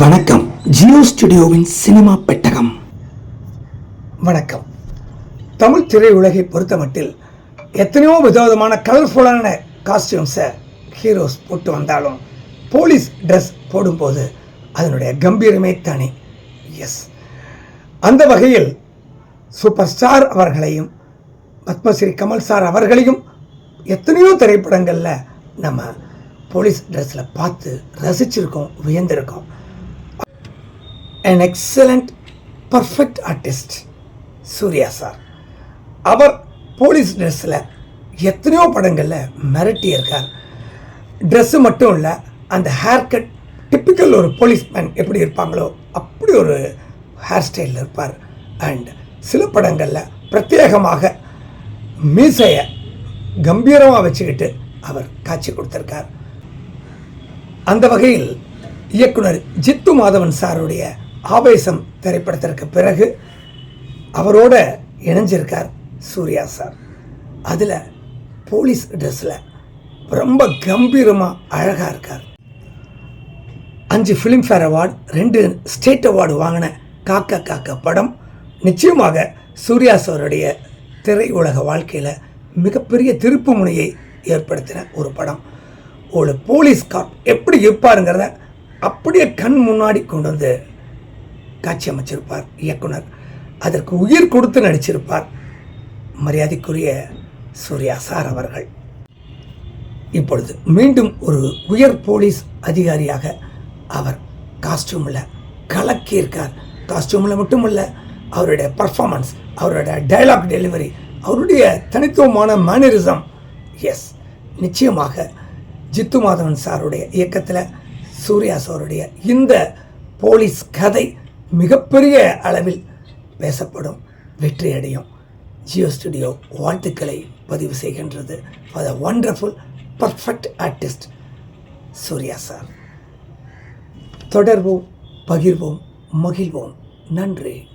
வணக்கம். ஜியோ ஸ்டுடியோவின் சினிமா பெட்டகம். வணக்கம். தமிழ் திரையுலகை பொறுத்தமட்டில் எத்தனையோ விதவிதமான கலர்ஃபுல்லான காஸ்டியூம்ஸை ஹீரோஸ் போட்டு வந்தாலும் போலீஸ் ட்ரெஸ் போடும்போது அதனுடைய கம்பீரமே தனி. எஸ் அந்த வகையில் சூப்பர் ஸ்டார் அவர்களையும் பத்மஸ்ரீ கமல் சார் அவர்களையும் எத்தனையோ திரைப்படங்களில் நம்ம போலீஸ் ட்ரெஸ்ஸில் பார்த்து ரசிச்சிருக்கோம் வியந்திருக்கோம். And excellent perfect artist Suriya sir our police ட்ரெஸ்ஸில் எத்தனையோ படங்களில் மிரட்டி இருக்கார் ட்ரெஸ்ஸு மட்டும் இல்லை அந்த ஹேர் கட் டிப்பிக்கல் ஒரு போலீஸ்மேன் எப்படி இருப்பாங்களோ அப்படி ஒரு ஹேர் ஸ்டைலில் இருப்பார். அண்ட் சில படங்களில் பிரத்யேகமாக மீசையை கம்பீரமாக வச்சுக்கிட்டு அவர் காட்சி கொடுத்துருக்கார். அந்த வகையில் இயக்குனர் ஜித்து மாதவன் சாருடைய ஆவேசம் திரைப்படத்திற்கு பிறகு அவரோட இணைஞ்சிருக்கார் சூர்யா சார். அதில் போலீஸ் ட்ரெஸ்ஸில் ரொம்ப கம்பீரமாக அழகாக இருக்கார். அஞ்சு ஃபிலிம்ஃபேர் அவார்டு ரெண்டு ஸ்டேட் அவார்டு வாங்கின காக்க காக்க படம் நிச்சயமாக சூர்யா சாருடைய திரையுலக வாழ்க்கையில் மிகப்பெரிய திருப்பு முனையை ஏற்படுத்தின ஒரு படம். ஒரு போலீஸ் காப் எப்படி இருப்பாருங்கிறத அப்படியே கண் முன்னாடி கொண்டு வந்து காட்சி அமைச்சிருப்பார் இயக்குனர். அதற்கு உயிர் கொடுத்து நடிச்சிருப்பார் மரியாதைக்குரிய சூர்யா சார் அவர்கள். இப்பொழுது மீண்டும் ஒரு உயர் போலீஸ் அதிகாரியாக அவர் காஸ்டியூமில் கலக்கியிருக்கார். காஸ்டியூமில் மட்டுமல்ல அவருடைய பர்ஃபார்மன்ஸ் அவருடைய டைலாக் டெலிவரி அவருடைய தனித்துவமான மேனரிசம் எஸ் நிச்சயமாக ஜித்து மாதவன் சாருடைய இயக்கத்தில் சூர்யா சாருடைய இந்த போலீஸ் கதை மிகப்பெரிய அளவில் பேசப்படும் வெற்றியடையும். ஜியோ ஸ்டுடியோ வாழ்த்துக்களை பதிவு செய்கின்றது. For the wonderful perfect artist Suriya sir தொடர்வோம் பகிர்வோம் மகிழ்வோம். நன்றி.